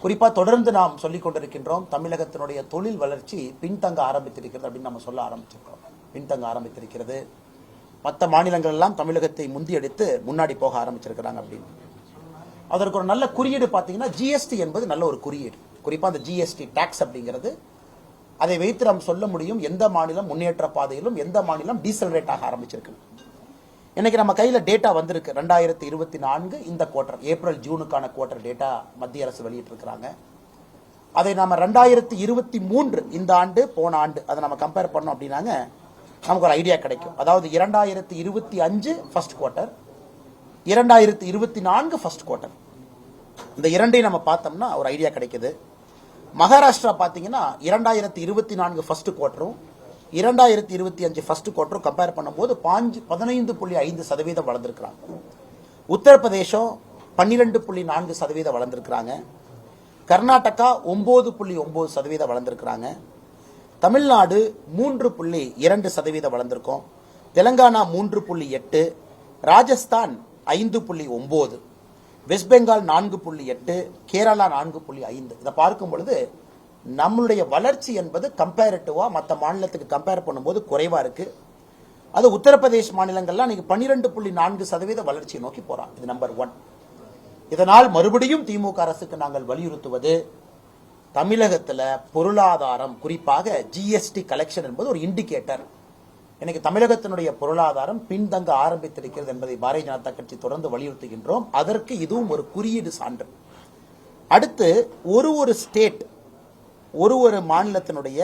குறிப்பாக தொடர்ந்து நாம் சொல்லிக் கொண்டிருக்கின்றோம் தமிழகத்தினுடைய தொழில் வளர்ச்சி பின்தங்க ஆரம்பித்திருக்கிறது அப்படின்னு நம்ம சொல்ல ஆரம்பிச்சிருக்கிறோம். பின்தங்க ஆரம்பித்திருக்கிறது. மற்ற மாநிலங்கள் எல்லாம் தமிழகத்தை முந்தியடித்து முன்னாடி போக ஆரம்பிச்சிருக்கிறாங்க அப்படின்னு. அதற்கு ஒரு நல்ல குறியீடு பார்த்தீங்கன்னா ஜிஎஸ்டி என்பது நல்ல ஒரு குறியீடு. குறிப்பாக அந்த ஜிஎஸ்டி டாக்ஸ் அப்படிங்கிறது. அதை வைத்து நாம் சொல்ல முடியும் எந்த மாநிலம் முன்னேற்ற பாதையிலும் எந்த மாநிலம் டீசலரேட் ஆக ஆரம்பிச்சிருக்கு. இன்னைக்கு நம்ம கையில் டேட்டா வந்திருக்கு. ரெண்டாயிரத்தி இருபத்தி நான்கு இந்த குவார்டர் ஏப்ரல் ஜூனுக்கான குவார்டர் டேட்டா மத்திய அரசு வெளியிட்டிருக்கிறாங்க. அதை நாம ரெண்டாயிரத்தி இருபத்தி மூன்று இந்த ஆண்டு போன ஆண்டு அதை நம்ம கம்பேர் பண்ணோம் அப்படின்னாங்க நமக்கு ஒரு ஐடியா கிடைக்கும். அதாவது இரண்டாயிரத்தி இருபத்தி அஞ்சு ஃபர்ஸ்ட் குவார்ட்டர் இரண்டாயிரத்தி இருபத்தி நான்கு ஃபர்ஸ்ட் குவார்ட்டர் இந்த இரண்டையும் நம்ம பார்த்தோம்னா ஒரு ஐடியா கிடைக்குது. மகாராஷ்டிரா பார்த்தீங்கன்னா இரண்டாயிரத்தி இருபத்தி நான்கு ஃபர்ஸ்ட் குவார்ட்டரும் இரண்டாயிரத்தி இருபத்தி அஞ்சு ஃபர்ஸ்ட் குவார்ட்டரும் கம்பேர் பண்ணும்போது பாஞ்சு பதினைந்து புள்ளி ஐந்து சதவீதம் வளர்ந்துருக்கிறாங்க. உத்தரப்பிரதேசம் பன்னிரெண்டு புள்ளி நான்கு சதவீதம் வளர்ந்துருக்கிறாங்க. கர்நாடகா ஒம்பது புள்ளி ஒம்பது சதவீதம் வளர்ந்துருக்கிறாங்க. தமிழ்நாடு மூன்று புள்ளி இரண்டு சதவீதம் வளர்ந்துருக்கோம். தெலங்கானா மூன்று புள்ளி எட்டு ராஜஸ்தான் ஐந்து புள்ளி ஒம்பது வெஸ்ட் பெங்கால் நான்கு புள்ளி எட்டு கேரளா நான்கு புள்ளி ஐந்து. இதை பார்க்கும் பொழுது நம்மளுடைய வளர்ச்சி என்பது கம்பேரிட்டிவாக மற்ற மாநிலத்துக்கு கம்பேர் பண்ணும்போது குறைவாக இருக்குது அது உத்தரப்பிரதேஷ் மாநிலங்கள்லாம் இன்னைக்கு பன்னிரெண்டு புள்ளி நான்கு சதவீத வளர்ச்சியை நோக்கி போகிறோம் இது நம்பர் ஒன் இதனால் மறுபடியும் திமுக அரசுக்கு நாங்கள் வலியுறுத்துவது தமிழகத்தில் பொருளாதாரம் குறிப்பாக ஜிஎஸ்டி கலெக்ஷன் என்பது ஒரு இண்டிகேட்டர் இன்னைக்கு தமிழகத்தினுடைய பொருளாதாரம் பின்தங்க ஆரம்பித்திருக்கிறது என்பதை பாரதிய ஜனதா கட்சி தொடர்ந்து வலியுறுத்துகின்றோம். அதற்கு இதுவும் ஒரு குறியீடு சான்று. அடுத்து ஒரு ஒரு ஸ்டேட் ஒரு ஒரு மாநிலத்தினுடைய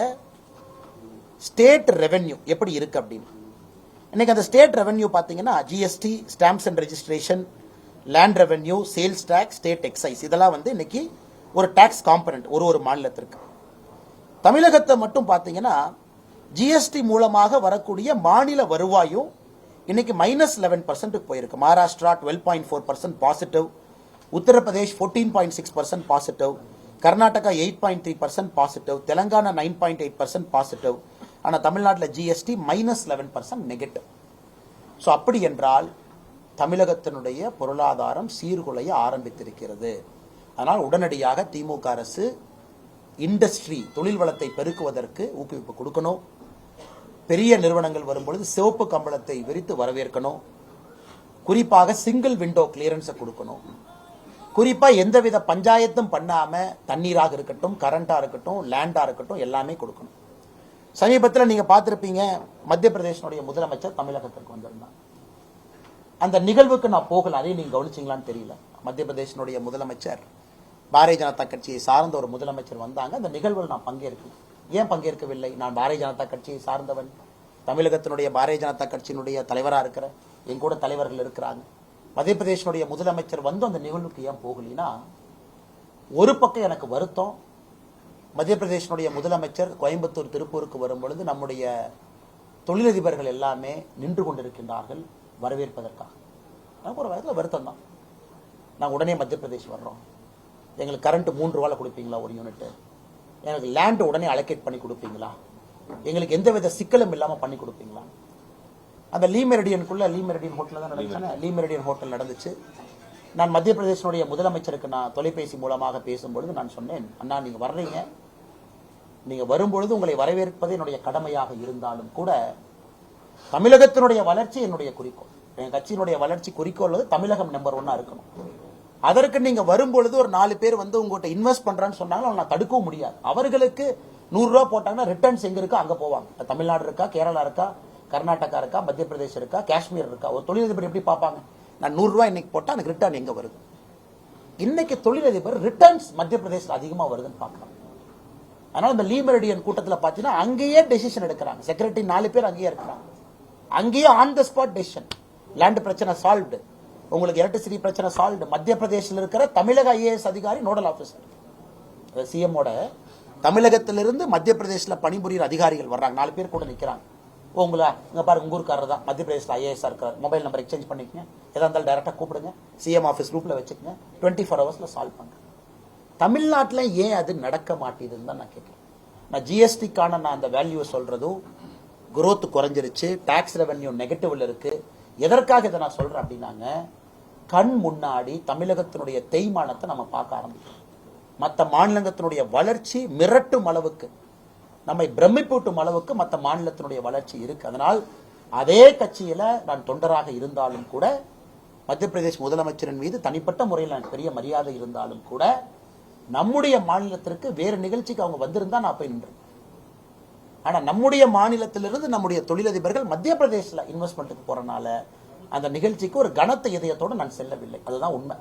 ஸ்டேட் ரெவென்யூ எப்படி இருக்கு அப்படின்னு. இன்னைக்கு அந்த ஸ்டேட் ரெவென்யூ பார்த்தீங்கன்னா GST stamps and registration land revenue sales tax state excise இதெல்லாம் வந்து இன்னைக்கு ஒரு டேக்ஸ் காம்பனன்ட் ஒரு ஒரு மாநிலத்திற்கு. தமிழகத்தை மட்டும் பார்த்தீங்கன்னா ஜிஎஸ்டி மூலமாக வரக்கூடிய மாநில வருவாயும் இன்னைக்கு மைனஸ் லெவன் பர்சன்ட்டுக்கு போயிருக்கு. Maharashtra twelve point four percent positive Uttar Pradesh fourteen point six percent positive Karnataka eight point three percent positive Telangana nine point eight percent positive ஆனால் தமிழ்நாட்டில் GST minus eleven percent negative so அப்படி என்றால் தமிழகத்தினுடைய பொருளாதாரம் சீர்குலைய ஆரம்பித்திருக்கிறது. அதனால் உடனடியாக திமுக அரசு industry தொழில் வளத்தை பெருக்குவதற்கு ஊக்குவிப்பு கொடுக்கணும். பெரிய நிறுவனங்கள் வரும்பொழுது சிவப்பு கம்பளத்தை விரித்து வரவேற்கணும். குறிப்பாக சிங்கிள் விண்டோ கிளியரன்ஸை கொடுக்கணும். குறிப்பா எந்தவித பஞ்சாயத்தும் பண்ணாம தண்ணீராக இருக்கட்டும் கரண்டா இருக்கட்டும் லேண்டா இருக்கட்டும் எல்லாமே கொடுக்கணும். சமீபத்தில் நீங்க பார்த்துருப்பீங்க மத்திய பிரதேசனுடைய முதலமைச்சர் தமிழகத்திற்கு வந்திருந்தார். அந்த நிகழ்வுக்கு நான் போகல அதையும் நீங்க கவனிச்சிங்களான்னு தெரியல. மத்திய பிரதேசனுடைய முதலமைச்சர் பாரதிய ஜனதா கட்சியை சார்ந்த ஒரு முதலமைச்சர் வந்தாங்க. அந்த நிகழ்வில் நான் பங்கேற்கல. ஏன் பங்கேற்கவில்லை? நான் பாரதிய ஜனதா கட்சியை சார்ந்தவன். தமிழகத்தினுடைய பாரதிய ஜனதா கட்சியினுடைய தலைவராக இருக்கிற என் கூட தலைவர்கள் இருக்கிறாங்க. மத்திய பிரதேசனுடைய முதலமைச்சர் வந்து அந்த நிகழ்வுக்கு ஏன் போகலினா ஒரு பக்கம் எனக்கு வருத்தம். மத்திய பிரதேசனுடைய முதலமைச்சர் கோயம்புத்தூர் திருப்பூருக்கு வரும் பொழுது நம்முடைய தொழிலதிபர்கள் எல்லாமே நின்று கொண்டிருக்கின்றார்கள் வரவேற்பதற்காக. எனக்கு ஒரு வயதில் வருத்தம் தான் நாங்கள் உடனே மத்திய பிரதேஷ் வர்றோம். எங்களுக்கு கரண்ட் மூன்று ரூபாய் கொடுப்பீங்களா ஒரு யூனிட்டு எனக்கு லேண்ட் உடனே அலோகேட் பண்ணி கொடுப்பீங்களா? எங்களுக்கு எந்த வித சிக்கலும் இல்லாமல் பண்ணி கொடுப்பீங்களா? அந்த லீ மெரிடியனுக்குள்ள லீ மெரிடியன் ஹோட்டலில் தான் நடந்துச்சு. லீ மெரிடியன் ஹோட்டல் நடந்துச்சு. நான் மத்திய பிரதேசனுடைய முதலமைச்சருக்கு நான் தொலைபேசி மூலமாக பேசும்பொழுது நான் சொன்னேன் அண்ணா நீங்க வர்றீங்க. நீங்க வரும்பொழுது உங்களை வரவேற்பது என்னுடைய கடமையாக இருந்தாலும் கூட தமிழகத்தினுடைய வளர்ச்சி என்னுடைய குறிக்கோள். என் கட்சியினுடைய வளர்ச்சி குறிக்கோள் தமிழகம் நம்பர் ஒன்னா இருக்கணும். அதற்கு நீங்க வரும்பொழுது ஒரு நாலு பேர் வந்து உங்கள்கிட்ட இன்வெஸ்ட் பண்றான்னு சொன்னாலும் நான் தடுக்கவும் முடியாது. அவர்களுக்கு நூறு ரூபா போட்டாங்கன்னா ரிட்டர்ன்ஸ் எங்க இருக்கோ அங்க போவாங்க. தமிழ்நாடு இருக்கா கேரளா இருக்கா கர்நாடகா இருக்கா மத்திய பிரதேசம் இருக்கா காஷ்மீர் இருக்கா ஒரு தொழிலதிபர் எப்படி பார்ப்பாங்க? நான் நூறுரூவா இன்னைக்கு போட்டால் எனக்கு ரிட்டர்ன் எங்கே வருது? இன்னைக்கு தொழிலதிபர் ரிட்டர்ன்ஸ் மத்திய பிரதேசம் அதிகமா வருதுன்னு பார்க்கலாம். அதனால இந்த லீமரடியன் கூட்டத்தில் பார்த்தீங்கன்னா அங்கேயே டெசிஷன் எடுக்கிறாங்க. செக்ரட்டரி நாலு பேர் அங்கேயே இருக்கிறாங்க. அங்கேயே on the spot decision land பிரச்சனை சால்வ்டு உங்களுக்கு எலக்ட்ரிசிட்டி பிரச்சனை சால்வ்டு மத்திய பிரதேசத்தில் இருக்கிற தமிழக ஐஏஎஸ் அதிகாரி நோடல் ஆஃபீஸர் சிஎம்மோட தமிழகத்திலிருந்து மத்திய பிரதேசத்தில் பணிபுரிகிற அதிகாரிகள் வர்றாங்க. நாலு பேர் கூட நிற்கிறாங்க உங்களை இங்கே பாருங்க உங்க ஊருக்காரர் தான். மத்திய பிரதேசத்தில் ஐஏஎஸ் இருக்கார். மொபைல் நம்பர் எக்ஸ்சேஞ்ச் பண்ணிக்கங்க. எதா இருந்தாலும் டேரெக்டாக கூப்பிடுங்க. சிஎம் ஆஃபீஸ் குரூப்பில் வச்சுக்கோங்க. டுவெண்ட்டி ஃபோர் ஹவர்ஸில் சால்வ் பண்ணுங்க தமிழ்நாட்டில் ஏன் அது நடக்க மாட்டேதுன்னு தான் நான் கேட்குறேன் நான் ஜிஎஸ்டிக்கான நான் அந்த வேல்யூ சொல்கிறதும் குரோத் குறைஞ்சிருச்சு டேக்ஸ் ரெவென்யூ நெகட்டிவில் இருக்குது எதற்காக இதை நான் சொல்கிறேன் அப்படின்னாங்க கண் முன்னாடி தமிழகத்தினுடைய தேய்மானத்தை நம்ம பார்க்க ஆரம்பிக்கிறோம். மற்ற மாநிலத்தினுடைய வளர்ச்சி மிரட்டும் அளவுக்கு. நம்மை பிரமிப்பூட்டும் அளவுக்கு மற்ற மாநிலத்தினுடைய வளர்ச்சி இருக்கு. அதனால் அதே கட்சியில நான் தொண்டராக இருந்தாலும் கூட மத்திய பிரதேஷ் முதலமைச்சரின் மீது தனிப்பட்ட முறையில் எனக்கு பெரிய மரியாதை இருந்தாலும் கூட நம்முடைய மாநிலத்திற்கு வேறு நிகழ்ச்சிக்கு அவங்க வந்திருந்தா நான் போய் நின்றேன். ஆனா நம்முடைய மாநிலத்திலிருந்து நம்முடைய தொழிலதிபர்கள் மத்திய பிரதேசல இன்வெஸ்ட்மெண்ட்டுக்கு போறனால அந்த நிகழ்ச்சிக்கு ஒரு கனத்த இதயத்தோடு நான் செல்லவில்லை. அதுதான் உண்மை.